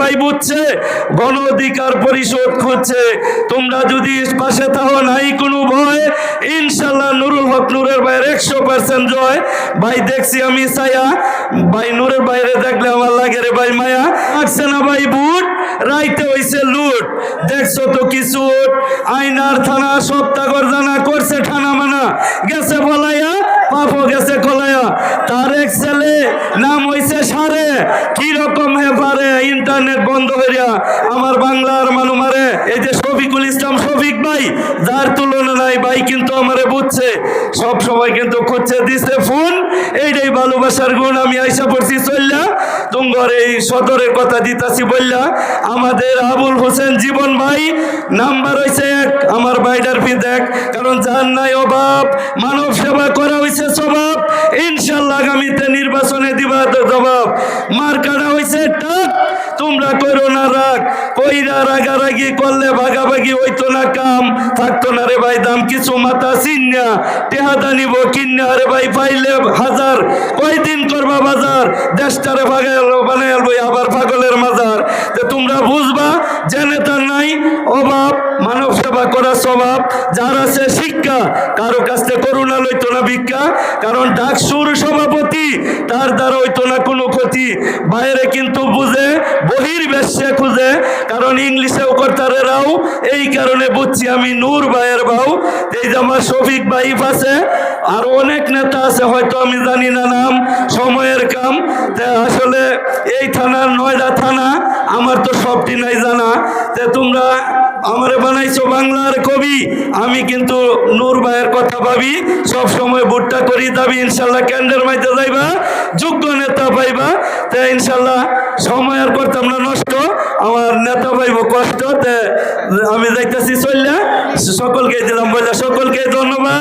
ভাই বুঝছে, গণ অধিকার পরিষদ খুঁজছে। তোমরা যদি পাশে তাহো নাই কোনো ভয়। ইনশাল্লাহ নুরুল হক নুরের ভাইয়ের একশো পার্সেন্ট জয়। ভাই, দেখছি আমি ছায়া। ভাই, নুরের বাইরে দেখলে আমার লাগে রে ভাই মায়া। আসছে না ভাই বুট রাইতে হইছে লুট। দেখছ তো কিছু আইনার থানা সপ্তাহর জানা করছে ঠানা মানা। গেছে বলাইয়া, পাপও গেছে কলাইয়া। তার এক ছেলে, নাম হইছে সারে। ইন্টারনেট বন্ধ হইয়া আমার বাংলার মানু মারে, এই যে শফিকুল ইসলাম শফিক ভাই, যার তুলনা নাই, ভাই কিন্তু আমারে বুঝছে। সব সময় কিন্তু খুঁজছে, দিছে ফোন, এইটাই ভালোবাসার গুণ, আমি আইসা পড়ছি চললা তুঙ্গর এই সদরের কথা দিতাছি বললা আমাদের আবুল হোসেন জীবন ভাই, নাম্বার হইছে এক, আমার বাইডার ফি দেখ, কারণ যার নাই অভাব, মানব সেবা করা হইছে স্বভাব। ইনশাল্লাহ আগামীতে নির্বাচনে দিবা জবাব। মার কাটা হইছে টাক তোমরা করো না রাগ। কইরা রাগারাগি করলে ভাগাভাগি হইতো না, কাম থাকতো না রে ভাই, দাম কিছু মাথা চিন্না টেহাদা নিব কিন্না রে ভাই, পাইলে হাজার। কয়দিন করবা বাজার? দেশটারে ভাগাল বানাইল বই, আবার পাগলের মাজার। তো তোমরা বুঝবা জেনে তার নাই, অভাব সেবা করার স্বভাব, যার আছে শিক্ষা। কারও কাছে করুণা লইতো না ভিক্ষা, কারণ ডাকসুর সভাপতি, তার দ্বারা হইতো না কোনো ক্ষতি। বাইরে কিন্তু বুঝে বহির বেশ্যে খুঁজে, কারণ ইংলিশেও করতারে রাও, এই কারণে বুঝছি আমি নূর ভাইয়ের বাউ। এই যে আমার শফিক ভাইফ আছে, আর অনেক নেতা আছে, হয়তো আমি জানি না নাম, সময়ের কাম। আসলে এই থানার নয়ডা থানা, আমার তো সবটি নাই জানা। তে তোমরা আমারে বানাইছো বাংলার কবি। আমি কিন্তু নূর ভাইয়ের কথা ভাবি। সব সময় ভুট্টা করি, দাবি, ইনশাল্লাহ ক্যান্ডের মাইতে যাইবা যোগ্য নেতা পাইবা। তে ইনশাল্লাহ সময় আর করতাম না, নষ্ট। আমার নেতা পাইব কষ্ট। তে আমি যাইতেছি চললে সকলকে দিলাম বললে সকলকে ধন্যবাদ।